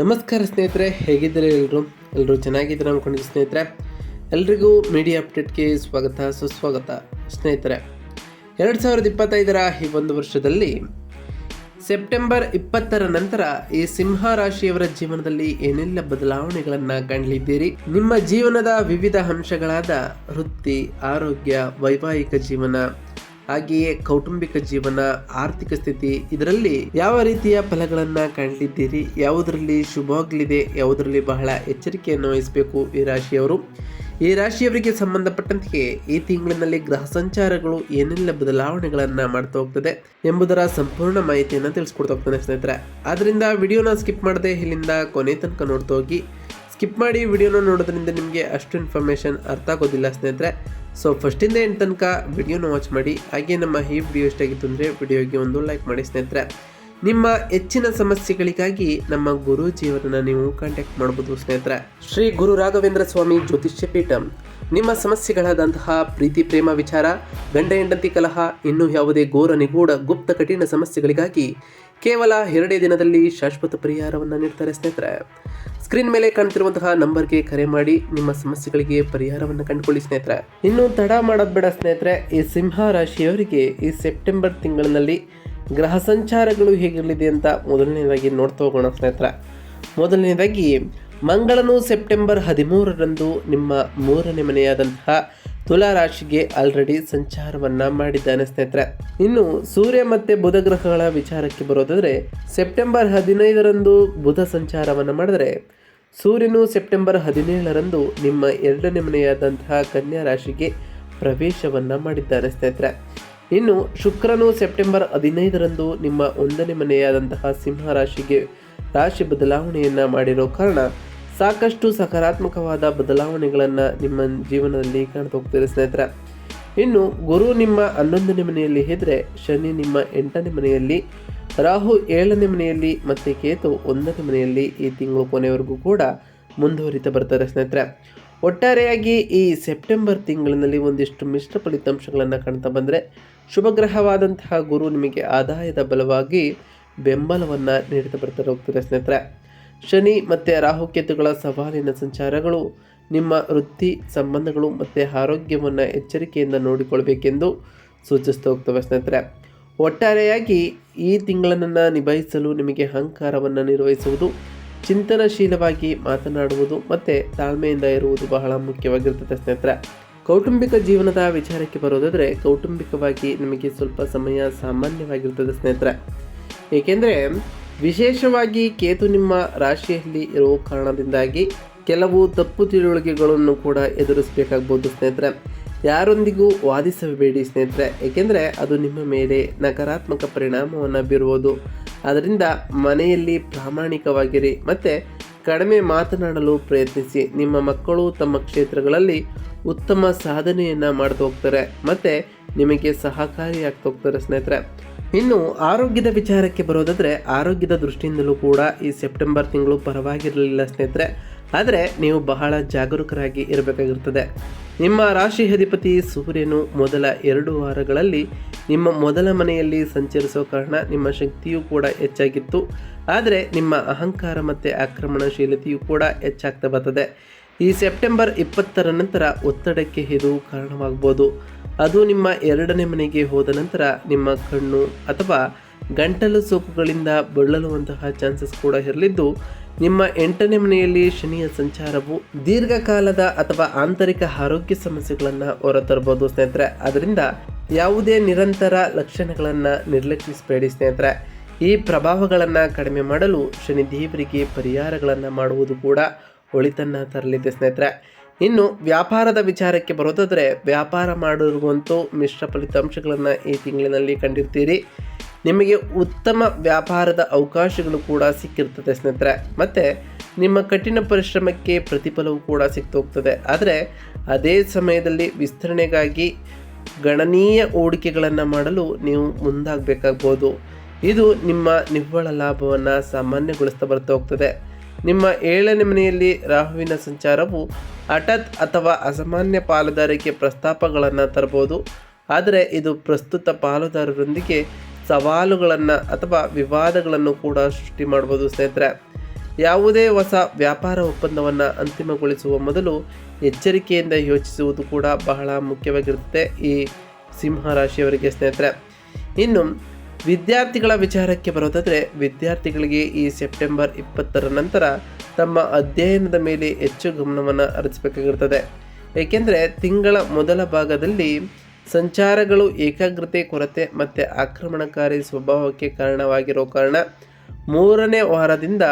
ನಮಸ್ಕಾರ ಸ್ನೇಹಿತರೆ, ಹೇಗಿದ್ದಾರೆ ಎಲ್ಲರೂ ಎಲ್ಲರೂ ಚೆನ್ನಾಗಿದ್ರು ಅಂದ್ಕೊಂಡಿದ್ದು ಸ್ನೇಹಿತರೆ? ಎಲ್ರಿಗೂ ಮೀಡಿಯಾ ಅಪ್ಡೇಟ್ಗೆ ಸ್ವಾಗತ, ಸುಸ್ವಾಗತ ಸ್ನೇಹಿತರೆ. ಎರಡು ಸಾವಿರದ ಇಪ್ಪತ್ತೈದರ ಈ ಒಂದು ವರ್ಷದಲ್ಲಿ ಸೆಪ್ಟೆಂಬರ್ ಇಪ್ಪತ್ತರ ನಂತರ ಈ ಸಿಂಹ ರಾಶಿಯವರ ಜೀವನದಲ್ಲಿ ಏನೆಲ್ಲ ಬದಲಾವಣೆಗಳನ್ನು ಕಾಣಲಿದ್ದೀರಿ? ನಿಮ್ಮ ಜೀವನದ ವಿವಿಧ ಅಂಶಗಳಾದ ವೃತ್ತಿ, ಆರೋಗ್ಯ, ವೈವಾಹಿಕ ಜೀವನ ಹಾಗೆಯೇ ಕೌಟುಂಬಿಕ ಜೀವನ, ಆರ್ಥಿಕ ಸ್ಥಿತಿ, ಇದರಲ್ಲಿ ಯಾವ ರೀತಿಯ ಫಲಗಳನ್ನ ಕಾಣಲಿದ್ದೀರಿ ಯಾವುದರಲ್ಲಿ ಶುಭವಾಗಲಿದೆ ಯಾವುದರಲ್ಲಿ ಬಹಳ ಎಚ್ಚರಿಕೆಯನ್ನು ವಹಿಸಬೇಕು ಈ ರಾಶಿಯವರು? ಈ ರಾಶಿಯವರಿಗೆ ಸಂಬಂಧಪಟ್ಟಂತೆ ಈ ತಿಂಗಳಿನಲ್ಲಿ ಗ್ರಹ ಸಂಚಾರಗಳು ಏನೆಲ್ಲ ಬದಲಾವಣೆಗಳನ್ನು ಮಾಡ್ತಾ ಹೋಗ್ತದೆ ಎಂಬುದರ ಸಂಪೂರ್ಣ ಮಾಹಿತಿಯನ್ನು ತಿಳಿಸ್ಕೊಡ್ತಾ ಹೋಗ್ತಾನೆ ಸ್ನೇಹಿತರೆ. ಆದ್ರಿಂದ ವಿಡಿಯೋನ ಸ್ಕಿಪ್ ಮಾಡದೆ ಇಲ್ಲಿಂದ ಕೊನೆ ತನಕ ನೋಡ್ತಾ ಹೋಗಿ. ಸ್ಕಿಪ್ ಮಾಡಿ ವಿಡಿಯೋನ ನೋಡೋದ್ರಿಂದ ನಿಮಗೆ ಅಷ್ಟು ಇನ್ಫಾರ್ಮೇಷನ್ ಅರ್ಥ ಆಗೋದಿಲ್ಲ ಸ್ನೇಹಿತರೆ. ಸೊ ಫಸ್ಟಿಂದ ಎಂಟು ತನಕ ವಿಡಿಯೋನ ವಾಚ್ ಮಾಡಿ. ಹಾಗೆ ನಮ್ಮ ಈ ವಿಡಿಯೋ ಎಷ್ಟಾಗಿತ್ತು ಅಂದರೆ ವಿಡಿಯೋಗೆ ಒಂದು ಲೈಕ್ ಮಾಡಿ ಸ್ನೇಹಿತರೆ. ನಿಮ್ಮ ಹೆಚ್ಚಿನ ಸಮಸ್ಯೆಗಳಿಗಾಗಿ ನಮ್ಮ ಗುರೂಜಿಯವರನ್ನ ನೀವು ಕಾಂಟ್ಯಾಕ್ಟ್ ಮಾಡ್ಬೋದು ಸ್ನೇಹಿತರೆ. ಶ್ರೀ ಗುರು ರಾಘವೇಂದ್ರ ಸ್ವಾಮಿ ಜ್ಯೋತಿಷ್ಯ ಪೀಠಂ. ನಿಮ್ಮ ಸಮಸ್ಯೆಗಳಾದಂತಹ ಪ್ರೀತಿ, ಪ್ರೇಮ, ವಿಚಾರ, ಗಂಡ, ಹೆಂಡತಿ, ಕಲಹ, ಇನ್ನೂ ಯಾವುದೇ ಘೋರ, ನಿಗೂಢ, ಗುಪ್ತ, ಕಠಿಣ ಸಮಸ್ಯೆಗಳಿಗಾಗಿ ಕೇವಲ ಎರಡೇ ದಿನದಲ್ಲಿ ಶಾಶ್ವತ ಪರಿಹಾರವನ್ನು ನೀಡ್ತಾರೆ ಸ್ನೇಹಿತರೆ. ಸ್ಕ್ರೀನ್ ಮೇಲೆ ಕಾಣ್ತಿರುವಂತಹ ನಂಬರ್ಗೆ ಕರೆ ಮಾಡಿ ನಿಮ್ಮ ಸಮಸ್ಯೆಗಳಿಗೆ ಪರಿಹಾರವನ್ನು ಕಂಡುಕೊಳ್ಳಿ ಸ್ನೇಹಿತರೆ. ಇನ್ನು ತಡ ಮಾಡೋದು ಬೇಡ ಸ್ನೇಹಿತರೆ, ಈ ಸಿಂಹ ರಾಶಿಯವರಿಗೆ ಈ ಸೆಪ್ಟೆಂಬರ್ ತಿಂಗಳಿನಲ್ಲಿ ಗ್ರಹ ಸಂಚಾರಗಳು ಹೇಗಿರಲಿದೆ ಅಂತ ಮೊದಲನೇದಾಗಿ ನೋಡ್ತಾ ಹೋಗೋಣ ಸ್ನೇಹಿತರೆ. ಮೊದಲನೇದಾಗಿ ಮಂಗಳನು ಸೆಪ್ಟೆಂಬರ್ ಹದಿಮೂರರಂದು ನಿಮ್ಮ ಮೂರನೇ ಮನೆಯಾದಂತಹ ತುಲಾ ರಾಶಿಗೆ ಆಲ್ರೆಡಿ ಸಂಚಾರವನ್ನ ಮಾಡಿದ್ದಾನೆ ಸ್ನೇಹಿತರೆ. ಇನ್ನು ಸೂರ್ಯ ಮತ್ತೆ ಬುಧ ಗ್ರಹಗಳ ವಿಚಾರಕ್ಕೆ ಬರೋದಾದ್ರೆ, ಸೆಪ್ಟೆಂಬರ್ ಹದಿನೈದರಂದು ಬುಧ ಸಂಚಾರವನ್ನು ಮಾಡಿದರೆ, ಸೂರ್ಯನು ಸೆಪ್ಟೆಂಬರ್ ಹದಿನೇಳರಂದು ನಿಮ್ಮ ಎರಡನೇ ಮನೆಯಾದಂತಹ ಕನ್ಯಾ ರಾಶಿಗೆ ಪ್ರವೇಶವನ್ನ ಮಾಡಿದ್ದಾನೆ ಸ್ನೇಹಿತರೆ. ಇನ್ನು ಶುಕ್ರನು ಸೆಪ್ಟೆಂಬರ್ ಹದಿನೈದರಂದು ನಿಮ್ಮ ಒಂದನೇ ಮನೆಯಾದಂತಹ ಸಿಂಹ ರಾಶಿಗೆ ರಾಶಿ ಬದಲಾವಣೆಯನ್ನು ಮಾಡಿರೋ ಕಾರಣ ಸಾಕಷ್ಟು ಸಕಾರಾತ್ಮಕವಾದ ಬದಲಾವಣೆಗಳನ್ನು ನಿಮ್ಮ ಜೀವನದಲ್ಲಿ ಹೋಗ್ತೀರಿ ಸ್ನೇಹಿತರೆ. ಇನ್ನು ಗುರು ನಿಮ್ಮ ಹನ್ನೊಂದನೇ ಮನೆಯಲ್ಲಿ ಇದ್ದರೆ ಶನಿ ನಿಮ್ಮ ಎಂಟನೇ ಮನೆಯಲ್ಲಿ, ರಾಹು ಏಳನೇ ಮನೆಯಲ್ಲಿ ಮತ್ತು ಕೇತು ಒಂದನೇ ಮನೆಯಲ್ಲಿ ಈ ತಿಂಗಳು ಕೊನೆವರೆಗೂ ಕೂಡ ಮುಂದುವರಿತಾ ಬರ್ತಾರೆ ಸ್ನೇಹಿತರೆ. ಒಟ್ಟಾರೆಯಾಗಿ ಈ ಸೆಪ್ಟೆಂಬರ್ ತಿಂಗಳಿನಲ್ಲಿ ಒಂದಿಷ್ಟು ಮಿಶ್ರ ಫಲಿತಾಂಶಗಳನ್ನು ಕಾಣ್ತಾ ಬಂದರೆ ಶುಭಗ್ರಹವಾದಂತಹ ಗುರು ನಿಮಗೆ ಆದಾಯದ ಬಲವಾಗಿ ಬೆಂಬಲವನ್ನು ನೀಡುತ್ತಾ ಬರ್ತಾರೆ ಹೋಗ್ತಾರೆ ಸ್ನೇಹಿತರೆ. ಶನಿ ಮತ್ತು ರಾಹುಕೇತುಗಳ ಸವಾಲಿನ ಸಂಚಾರಗಳು, ನಿಮ್ಮ ವೃತ್ತಿ ಸಂಬಂಧಗಳು ಮತ್ತು ಆರೋಗ್ಯವನ್ನು ಎಚ್ಚರಿಕೆಯಿಂದ ನೋಡಿಕೊಳ್ಬೇಕೆಂದು ಸೂಚಿಸ್ತಾ ಹೋಗ್ತವೆ ಸ್ನೇಹಿತರೆ. ಒಟ್ಟಾರೆಯಾಗಿ ಈ ತಿಂಗಳನ್ನು ನಿಭಾಯಿಸಲು ನಿಮಗೆ ಅಹಂಕಾರವನ್ನು ನಿರ್ವಹಿಸುವುದು, ಚಿಂತನಶೀಲವಾಗಿ ಮಾತನಾಡುವುದು ಮತ್ತು ತಾಳ್ಮೆಯಿಂದ ಇರುವುದು ಬಹಳ ಮುಖ್ಯವಾಗಿರ್ತದೆ ಸ್ನೇಹಿತರೆ. ಕೌಟುಂಬಿಕ ಜೀವನದ ವಿಚಾರಕ್ಕೆ ಬರೋದಾದರೆ ಕೌಟುಂಬಿಕವಾಗಿ ನಿಮಗೆ ಸ್ವಲ್ಪ ಸಮಯ ಸಾಮಾನ್ಯವಾಗಿರ್ತದೆ ಸ್ನೇಹಿತರೆ. ಏಕೆಂದರೆ ವಿಶೇಷವಾಗಿ ಕೇತು ನಿಮ್ಮ ರಾಶಿಯಲ್ಲಿ ಇರುವ ಕಾರಣದಿಂದಾಗಿ ಕೆಲವು ತಪ್ಪು ತಿಳುವಳಿಕೆಗಳನ್ನು ಕೂಡ ಎದುರಿಸಬೇಕಾಗ್ಬೋದು ಸ್ನೇಹಿತರೆ. ಯಾರೊಂದಿಗೂ ವಾದಿಸಬೇಡಿ ಸ್ನೇಹಿತರೆ. ಏಕೆಂದರೆ ಅದು ನಿಮ್ಮ ಮೇಲೆ ನಕಾರಾತ್ಮಕ ಪರಿಣಾಮವನ್ನು ಬೀರುವುದು ಅದರಿಂದ ಮನೆಯಲ್ಲಿ ಪ್ರಾಮಾಣಿಕವಾಗಿರಿ ಮತ್ತು ಕಡಿಮೆ ಮಾತನಾಡಲು ಪ್ರಯತ್ನಿಸಿ. ನಿಮ್ಮ ಮಕ್ಕಳು ತಮ್ಮ ಕ್ಷೇತ್ರಗಳಲ್ಲಿ ಉತ್ತಮ ಸಾಧನೆಯನ್ನು ಮಾಡ್ತಾ ಹೋಗ್ತಾರೆ. ಮತ್ತು ನಿಮಗೆ ಸಹಕಾರಿಯಾಗ್ತಾ ಹೋಗ್ತಾರೆ ಸ್ನೇಹಿತರೆ. ಇನ್ನು ಆರೋಗ್ಯದ ವಿಚಾರಕ್ಕೆ ಬರೋದಾದರೆ ಆರೋಗ್ಯದ ದೃಷ್ಟಿಯಿಂದಲೂ ಕೂಡ ಈ ಸೆಪ್ಟೆಂಬರ್ ತಿಂಗಳು ಪರವಾಗಿರಲಿಲ್ಲ ಸ್ನೇಹಿತರೆ. ಆದರೆ ನೀವು ಬಹಳ ಜಾಗರೂಕರಾಗಿ ಇರಬೇಕಾಗಿರ್ತದೆ. ನಿಮ್ಮ ರಾಶಿ ಅಧಿಪತಿ ಸೂರ್ಯನು ಮೊದಲ ಎರಡು ವಾರಗಳಲ್ಲಿ ನಿಮ್ಮ ಮೊದಲ ಮನೆಯಲ್ಲಿ ಸಂಚರಿಸೋ ಕಾರಣ ನಿಮ್ಮ ಶಕ್ತಿಯೂ ಕೂಡ ಹೆಚ್ಚಾಗಿತ್ತು. ಆದರೆ ನಿಮ್ಮ ಅಹಂಕಾರ ಮತ್ತು ಆಕ್ರಮಣಶೀಲತೆಯೂ ಕೂಡ ಹೆಚ್ಚಾಗ್ತಾ ಬರ್ತದೆ. ಈ ಸೆಪ್ಟೆಂಬರ್ ಇಪ್ಪತ್ತರ ನಂತರ ಒತ್ತಡಕ್ಕೆ ಇದು ಕಾರಣವಾಗ್ಬೋದು. ಅದು ನಿಮ್ಮ ಎರಡನೇ ಮನೆಗೆ ಹೋದ ನಂತರ ನಿಮ್ಮ ಕಣ್ಣು ಅಥವಾ ಗಂಟಲು ಸೋಕುಗಳಿಂದ ಬಳಲುವಂತಹ ಚಾನ್ಸಸ್ ಕೂಡ ಇರಲಿದ್ದು, ನಿಮ್ಮ ಎಂಟನೇ ಮನೆಯಲ್ಲಿ ಶನಿಯ ಸಂಚಾರವು ದೀರ್ಘಕಾಲದ ಅಥವಾ ಆಂತರಿಕ ಆರೋಗ್ಯ ಸಮಸ್ಯೆಗಳನ್ನು ಹೊರತರಬಹುದು ಸ್ನೇಹಿತರೆ. ಅದರಿಂದ ಯಾವುದೇ ನಿರಂತರ ಲಕ್ಷಣಗಳನ್ನು ನಿರ್ಲಕ್ಷಿಸಬೇಡಿ ಸ್ನೇಹಿತರೆ. ಈ ಪ್ರಭಾವಗಳನ್ನು ಕಡಿಮೆ ಮಾಡಲು ಶನಿ ದೇವರಿಗೆ ಪರಿಹಾರಗಳನ್ನು ಮಾಡುವುದು ಕೂಡ ಒಳಿತನ್ನು ತರಲಿದೆ ಸ್ನೇಹಿತರೆ. ಇನ್ನು ವ್ಯಾಪಾರದ ವಿಚಾರಕ್ಕೆ ಬರೋದಾದರೆ ವ್ಯಾಪಾರ ಮಾಡೋರಿಗಂತೂ ಮಿಶ್ರ ಫಲಿತಾಂಶಗಳನ್ನು ಈ ತಿಂಗಳಿನಲ್ಲಿ ಕಂಡಿರ್ತೀರಿ. ನಿಮಗೆ ಉತ್ತಮ ವ್ಯಾಪಾರದ ಅವಕಾಶಗಳು ಕೂಡ ಸಿಕ್ಕಿರ್ತದೆ ಸ್ನೇಹಿತರೆ. ಮತ್ತು ನಿಮ್ಮ ಕಠಿಣ ಪರಿಶ್ರಮಕ್ಕೆ ಪ್ರತಿಫಲವೂ ಕೂಡ ಸಿಕ್ತೋಗ್ತದೆ. ಆದರೆ ಅದೇ ಸಮಯದಲ್ಲಿ ವಿಸ್ತರಣೆಗಾಗಿ ಗಣನೀಯ ಹೂಡಿಕೆಗಳನ್ನು ಮಾಡಲು ನೀವು ಮುಂದಾಗಬೇಕಾಗ್ಬೋದು. ಇದು ನಿಮ್ಮ ನಿವ್ವಳ ಲಾಭವನ್ನು ಸಾಮಾನ್ಯಗೊಳಿಸ್ತಾ ಬರ್ತಾ ಹೋಗ್ತದೆ. ನಿಮ್ಮ ಏಳನೇ ಮನೆಯಲ್ಲಿ ರಾಹುವಿನ ಸಂಚಾರವು ಹಠಾತ್ ಅಥವಾ ಅಸಾಮಾನ್ಯ ಪಾಲುದಾರಿಕೆ ಪ್ರಸ್ತಾಪಗಳನ್ನು ತರಬಹುದು ಆದರೆ ಇದು ಪ್ರಸ್ತುತ ಪಾಲುದಾರರೊಂದಿಗೆ ಸವಾಲುಗಳನ್ನು ಅಥವಾ ವಿವಾದಗಳನ್ನು ಕೂಡ ಸೃಷ್ಟಿ ಮಾಡಬಹುದು ಸ್ನೇಹಿತರೆ. ಯಾವುದೇ ಹೊಸ ವ್ಯಾಪಾರ ಒಪ್ಪಂದವನ್ನು ಅಂತಿಮಗೊಳಿಸುವ ಮೊದಲು ಎಚ್ಚರಿಕೆಯಿಂದ ಯೋಚಿಸುವುದು ಕೂಡ ಬಹಳ ಮುಖ್ಯವಾಗಿರುತ್ತೆ ಈ ಸಿಂಹ ರಾಶಿಯವರಿಗೆ ಸ್ನೇಹಿತರೆ. ಇನ್ನು ವಿದ್ಯಾರ್ಥಿಗಳ ವಿಚಾರಕ್ಕೆ ಬರೋದಾದರೆ ವಿದ್ಯಾರ್ಥಿಗಳಿಗೆ ಈ ಸೆಪ್ಟೆಂಬರ್ ಇಪ್ಪತ್ತರ ನಂತರ ತಮ್ಮ ಅಧ್ಯಯನದ ಮೇಲೆ ಹೆಚ್ಚು ಗಮನವನ್ನು ಹರಿಸಬೇಕಾಗಿರ್ತದೆ. ಏಕೆಂದರೆ ತಿಂಗಳ ಮೊದಲ ಭಾಗದಲ್ಲಿ ಸಂಚಾರಗಳು ಏಕಾಗ್ರತೆ, ಕೊರತೆ ಮತ್ತು ಆಕ್ರಮಣಕಾರಿ ಸ್ವಭಾವಕ್ಕೆ ಕಾರಣವಾಗಿರೋ ಕಾರಣ ಮೂರನೇ ವಾರದಿಂದ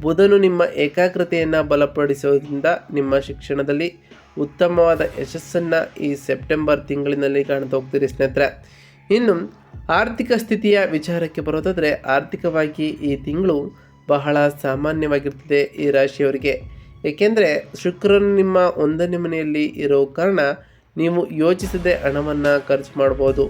ಬುಧನು ನಿಮ್ಮ ಏಕಾಗ್ರತೆಯನ್ನು ಬಲಪಡಿಸೋದ್ರಿಂದ ನಿಮ್ಮ ಶಿಕ್ಷಣದಲ್ಲಿ ಉತ್ತಮವಾದ ಯಶಸ್ಸನ್ನು ಈ ಸೆಪ್ಟೆಂಬರ್ ತಿಂಗಳಿನಲ್ಲಿ ಕಾಣ್ತಾ ಹೋಗ್ತೀರಿ ಸ್ನೇಹಿತರೆ. ಇನ್ನು ಆರ್ಥಿಕ ಸ್ಥಿತಿಯ ವಿಚಾರಕ್ಕೆ ಬರೋದಾದರೆ ಆರ್ಥಿಕವಾಗಿ ಈ ತಿಂಗಳು ಬಹಳ ಸಾಮಾನ್ಯವಾಗಿರ್ತದೆ ಈ ರಾಶಿಯವರಿಗೆ. ಏಕೆಂದರೆ ಶುಕ್ರನು ನಿಮ್ಮ ಒಂದನೇ ಮನೆಯಲ್ಲಿ ಇರೋ ಕಾರಣ ನೀವು ಯೋಚಿಸದೆ ಹಣವನ್ನು ಖರ್ಚು ಮಾಡ್ಬೋದು.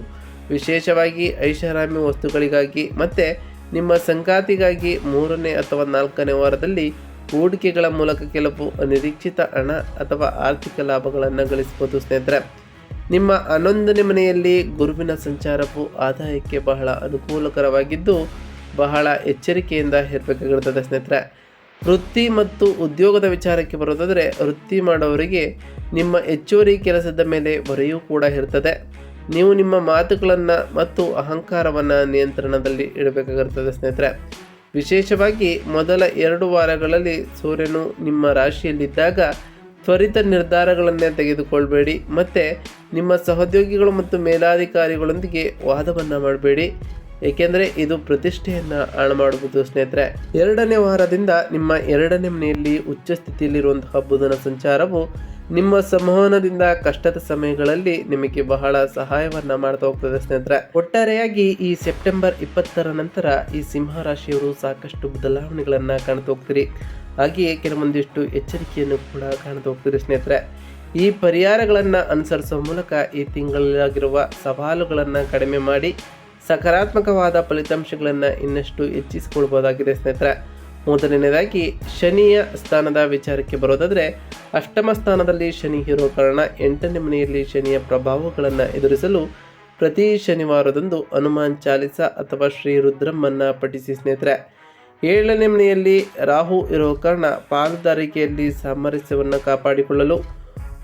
ವಿಶೇಷವಾಗಿ ಐಷಾರಾಮಿ ವಸ್ತುಗಳಿಗಾಗಿ ಮತ್ತು ನಿಮ್ಮ ಸಂಗಾತಿಗಾಗಿ ಮೂರನೇ ಅಥವಾ ನಾಲ್ಕನೇ ವಾರದಲ್ಲಿ ಹೂಡಿಕೆಗಳ ಮೂಲಕ ಕೆಲವು ಅನಿರೀಕ್ಷಿತ ಹಣ ಅಥವಾ ಆರ್ಥಿಕ ಲಾಭಗಳನ್ನು ಗಳಿಸ್ಬೋದು ಸ್ನೇಹಿತರೆ. ನಿಮ್ಮ ಹನ್ನೊಂದನೇ ಮನೆಯಲ್ಲಿ ಗುರುವಿನ ಸಂಚಾರವು ಆದಾಯಕ್ಕೆ ಬಹಳ ಅನುಕೂಲಕರವಾಗಿದ್ದು, ಬಹಳ ಎಚ್ಚರಿಕೆಯಿಂದ ಇರಬೇಕಾಗಿರ್ತದೆ ಸ್ನೇಹಿತರೆ. ವೃತ್ತಿ ಮತ್ತು ಉದ್ಯೋಗದ ವಿಚಾರಕ್ಕೆ ಬರೋದಾದರೆ, ವೃತ್ತಿ ಮಾಡೋವರಿಗೆ ನಿಮ್ಮ ಹೆಚ್ಚುವರಿ ಕೆಲಸದ ಮೇಲೆ ಹೊರೆಯೂ ಕೂಡ ಇರ್ತದೆ. ನೀವು ನಿಮ್ಮ ಮಾತುಗಳನ್ನು ಮತ್ತು ಅಹಂಕಾರವನ್ನು ನಿಯಂತ್ರಣದಲ್ಲಿ ಇಡಬೇಕಾಗಿರ್ತದೆ ಸ್ನೇಹಿತರೆ. ವಿಶೇಷವಾಗಿ ಮೊದಲ ಎರಡು ವಾರಗಳಲ್ಲಿ ಸೂರ್ಯನು ನಿಮ್ಮ ರಾಶಿಯಲ್ಲಿದ್ದಾಗ ತ್ವರಿತ ನಿರ್ಧಾರಗಳನ್ನೇ ತೆಗೆದುಕೊಳ್ಬೇಡಿ. ಮತ್ತು ನಿಮ್ಮ ಸಹೋದ್ಯೋಗಿಗಳು ಮತ್ತು ಮೇಲಾಧಿಕಾರಿಗಳೊಂದಿಗೆ ವಾದವನ್ನು ಮಾಡಬೇಡಿ. ಏಕೆಂದರೆ ಇದು ಪ್ರತಿಷ್ಠೆಯನ್ನು ಹಾಳು ಮಾಡಬಹುದು ಸ್ನೇಹಿತರೆ. ಎರಡನೇ ವಾರದಿಂದ ನಿಮ್ಮ ಎರಡನೇ ಮನೆಯಲ್ಲಿ ಉಚ್ಚ ಸ್ಥಿತಿಯಲ್ಲಿರುವಂತಹ ಬುಧನ ಸಂಚಾರವು ನಿಮ್ಮ ಸಂವಹನದಿಂದ ಕಷ್ಟದ ಸಮಯಗಳಲ್ಲಿ ನಿಮಗೆ ಬಹಳ ಸಹಾಯವನ್ನ ಮಾಡ್ತಾ ಹೋಗ್ತದೆ ಸ್ನೇಹಿತರೆ. ಒಟ್ಟಾರೆಯಾಗಿ ಈ ಸೆಪ್ಟೆಂಬರ್ ಇಪ್ಪತ್ತರ ನಂತರ ಈ ಸಿಂಹ ರಾಶಿಯವರು ಸಾಕಷ್ಟು ಬದಲಾವಣೆಗಳನ್ನು ಕಾಣ್ತಾ ಹೋಗ್ತೀರಿ. ಹಾಗೆಯೇ ಕೆಲವೊಂದಿಷ್ಟು ಎಚ್ಚರಿಕೆಯನ್ನು ಕೂಡ ಕಾಣದು ಸ್ನೇಹಿತರೆ. ಈ ಪರಿಹಾರಗಳನ್ನು ಅನುಸರಿಸುವ ಮೂಲಕ ಈ ತಿಂಗಳಾಗಿರುವ ಸವಾಲುಗಳನ್ನು ಕಡಿಮೆ ಮಾಡಿ ಸಕಾರಾತ್ಮಕವಾದ ಫಲಿತಾಂಶಗಳನ್ನು ಇನ್ನಷ್ಟು ಹೆಚ್ಚಿಸಿಕೊಳ್ಬೋದಾಗಿದೆ ಸ್ನೇಹಿತರೆ. ಮೊದಲನೇದಾಗಿ ಶನಿಯ ಸ್ಥಾನದ ವಿಚಾರಕ್ಕೆ ಬರೋದಾದರೆ ಅಷ್ಟಮ ಸ್ಥಾನದಲ್ಲಿ ಶನಿ ಇರೋ ಕಾರಣ ಎಂಟನೇ ಮನೆಯಲ್ಲಿ ಶನಿಯ ಪ್ರಭಾವಗಳನ್ನು ಎದುರಿಸಲು ಪ್ರತಿ ಶನಿವಾರದಂದು ಹನುಮಾನ್ ಚಾಲಿಸ ಅಥವಾ ಶ್ರೀ ರುದ್ರಮ್ಮನ್ನ ಪಠಿಸಿ ಸ್ನೇಹಿತರೆ. ಏಳನೇ ಮನೆಯಲ್ಲಿ ರಾಹು ಇರುವ ಕಾರಣ ಪಾಲುದಾರಿಕೆಯಲ್ಲಿ ಸಾಮರಸ್ಯವನ್ನು ಕಾಪಾಡಿಕೊಳ್ಳಲು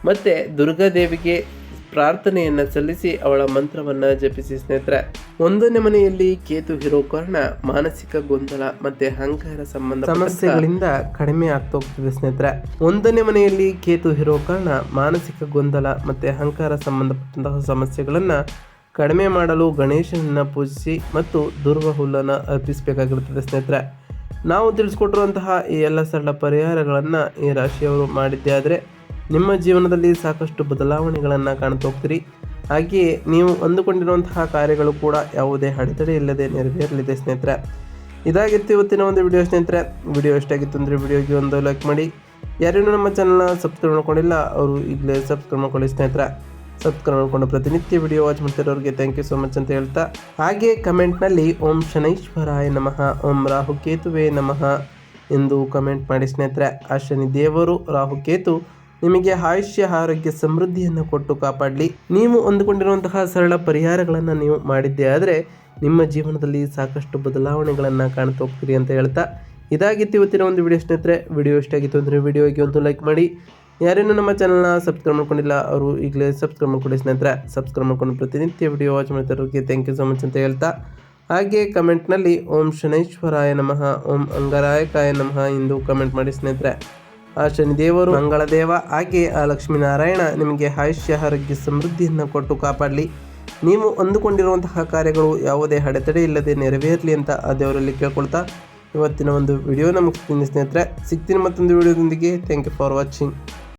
ಮತ್ತು ದುರ್ಗಾದೇವಿಗೆ ಪ್ರಾರ್ಥನೆಯನ್ನು ಸಲ್ಲಿಸಿ ಅವಳ ಮಂತ್ರವನ್ನು ಜಪಿಸಿ ಸ್ನೇಹಿತರೆ. ಒಂದನೇ ಮನೆಯಲ್ಲಿ ಕೇತು ಇರೋ ಕಾರಣ ಮಾನಸಿಕ ಗೊಂದಲ ಮತ್ತೆ ಅಹಂಕಾರ ಸಂಬಂಧ ಸಮಸ್ಯೆಗಳಿಂದ ಕಡಿಮೆ ಆಗ್ತಾ ಹೋಗ್ತದೆ ಸ್ನೇಹಿತರೆ. ಒಂದನೇ ಮನೆಯಲ್ಲಿ ಕೇತು ಇರೋ ಕಾರಣ ಮಾನಸಿಕ ಗೊಂದಲ ಮತ್ತೆ ಅಹಂಕಾರ ಸಂಬಂಧಪಟ್ಟಂತಹ ಸಮಸ್ಯೆಗಳನ್ನ ಕಡಿಮೆ ಮಾಡಲು ಗಣೇಶನನ್ನ ಪೂಜಿಸಿ ಮತ್ತು ದುರ್ವ ಹುಲ್ಲನ್ನು ಅರ್ಪಿಸಬೇಕಾಗಿರುತ್ತದೆ ಸ್ನೇಹಿತರೆ. ನಾವು ತಿಳಿಸ್ಕೊಟ್ಟಿರುವಂತಹ ಈ ಎಲ್ಲ ಸರಳ ಪರಿಹಾರಗಳನ್ನು ಈ ರಾಶಿಯವರು ಮಾಡಿದ್ದೇ ಆದರೆ ನಿಮ್ಮ ಜೀವನದಲ್ಲಿ ಸಾಕಷ್ಟು ಬದಲಾವಣೆಗಳನ್ನು ಕಾಣ್ತಾ ಹೋಗ್ತೀರಿ. ಹಾಗೆಯೇ ನೀವು ಅಂದುಕೊಂಡಿರುವಂತಹ ಕಾರ್ಯಗಳು ಕೂಡ ಯಾವುದೇ ಅಡೆತಡೆ ಇಲ್ಲದೆ ನೆರವೇರಲಿದೆ ಸ್ನೇಹಿತರೆ. ಇದಾಗಿತ್ತು ಇವತ್ತಿನ ಒಂದು ವಿಡಿಯೋ ಸ್ನೇಹಿತರೆ. ವಿಡಿಯೋ ಎಷ್ಟಾಗಿತ್ತು ಅಂದರೆ ವಿಡಿಯೋಗೆ ಒಂದು ಲೈಕ್ ಮಾಡಿ. ಯಾರೇನೂ ನಮ್ಮ ಚಾನಲ್ನ ಸಬ್ಸ್ಕ್ರೈಬ್ ಮಾಡ್ಕೊಂಡಿಲ್ಲ, ಅವರು ಈಗಲೇ ಸಬ್ಸ್ಕ್ರೈಬ್ ಮಾಡ್ಕೊಳ್ಳಿ ಸ್ನೇಹಿತರೆ. ಸಬ್ಸ್ಕ್ರೈಬ್ ಮಾಡ್ಕೊಂಡು ಪ್ರತಿನಿತ್ಯ ವಿಡಿಯೋ ವಾಚ್ ಮಾಡ್ತಿರೋರಿಗೆ ಥ್ಯಾಂಕ್ ಯು ಸೊ ಮಚ್ ಅಂತ ಹೇಳ್ತಾ, ಹಾಗೆ ಕಮೆಂಟ್ನಲ್ಲಿ ಓಂ ಶನೈಶ್ವರಾಯ ನಮಃ, ಓಂ ರಾಹು ರಾಹುಕೇತುವೇ ನಮಃ ಎಂದು ಕಮೆಂಟ್ ಮಾಡಿ ಸ್ನೇಹಿತರೆ. ಆ ಶನಿ ದೇವರು ರಾಹುಕೇತು ನಿಮಗೆ ಆಯುಷ್ಯ, ಆರೋಗ್ಯ, ಸಮೃದ್ಧಿಯನ್ನು ಕೊಟ್ಟು ಕಾಪಾಡಲಿ. ನೀವು ಅಂದುಕೊಂಡಿರುವಂತಹ ಸರಳ ಪರಿಹಾರಗಳನ್ನು ನೀವು ಮಾಡಿದ್ದೇ ಆದರೆ ನಿಮ್ಮ ಜೀವನದಲ್ಲಿ ಸಾಕಷ್ಟು ಬದಲಾವಣೆಗಳನ್ನು ಕಾಣ್ತಾ ಹೋಗ್ತೀರಿ ಅಂತ ಹೇಳ್ತಾ, ಇದಾಗಿತ್ತು ಇವತ್ತಿನ ಒಂದು ವಿಡಿಯೋ ಸ್ನೇಹಿತರೆ. ವಿಡಿಯೋ ಇಷ್ಟ ಆಗಿತ್ತು ಅಂದರೆ ವಿಡಿಯೋಗೆ ಒಂದು ಲೈಕ್ ಮಾಡಿ. ಯಾರೇನು ನಮ್ಮ ಚಾನಲ್ನ ಸಬ್ಸ್ಕ್ರೈಬ್ ಮಾಡ್ಕೊಂಡಿಲ್ಲ, ಅವರು ಈಗಲೇ ಸಬ್ಸ್ಕ್ರೈಬ್ ಮಾಡ್ಕೊಳ್ಳಿ ಸ್ನೇಹಿತರೆ. ಸಬ್ಸ್ಕ್ರೈಬ್ ಮಾಡ್ಕೊಂಡು ಪ್ರತಿನಿತ್ಯ ವಿಡಿಯೋ ವಾಚ್ ಮಾಡ್ತಿರೋರಿಗೆ ಥ್ಯಾಂಕ್ ಯು ಸೊ ಮಚ್ ಅಂತ ಹೇಳ್ತಾ. ಹಾಗೆ ಕಮೆಂಟ್ನಲ್ಲಿ ಓಂ ಶನೈಶ್ವರಾಯ ನಮಃ, ಓಂ ಅಂಗರಾಯಕಾಯ ನಮಃ ಎಂದು ಕಮೆಂಟ್ ಮಾಡಿ ಸ್ನೇಹಿತರೆ. ಆ ಶನಿದೇವರು ಮಂಗಳದೇವ, ಹಾಗೆ ಆ ಲಕ್ಷ್ಮೀನಾರಾಯಣ ನಿಮಗೆ ಆಯುಷ್ಯ, ಆರೋಗ್ಯ, ಸಮೃದ್ಧಿಯನ್ನು ಕೊಟ್ಟು ಕಾಪಾಡಲಿ. ನೀವು ಅಂದುಕೊಂಡಿರುವಂತಹ ಕಾರ್ಯಗಳು ಯಾವುದೇ ಅಡೆತಡೆ ಇಲ್ಲದೆ ನೆರವೇರಲಿ ಅಂತ ಆ ದೇವರಲ್ಲಿ ಕೇಳ್ಕೊಳ್ತಾ ಇವತ್ತಿನ ಒಂದು ವಿಡಿಯೋ ನಮಗೆ ಸ್ನೇಹಿತರೆ. ಸಿಗ್ತೀನಿ ಮತ್ತೊಂದು ವಿಡಿಯೋದೊಂದಿಗೆ ಥ್ಯಾಂಕ್ ಯು ಫಾರ್ ವಾಚಿಂಗ್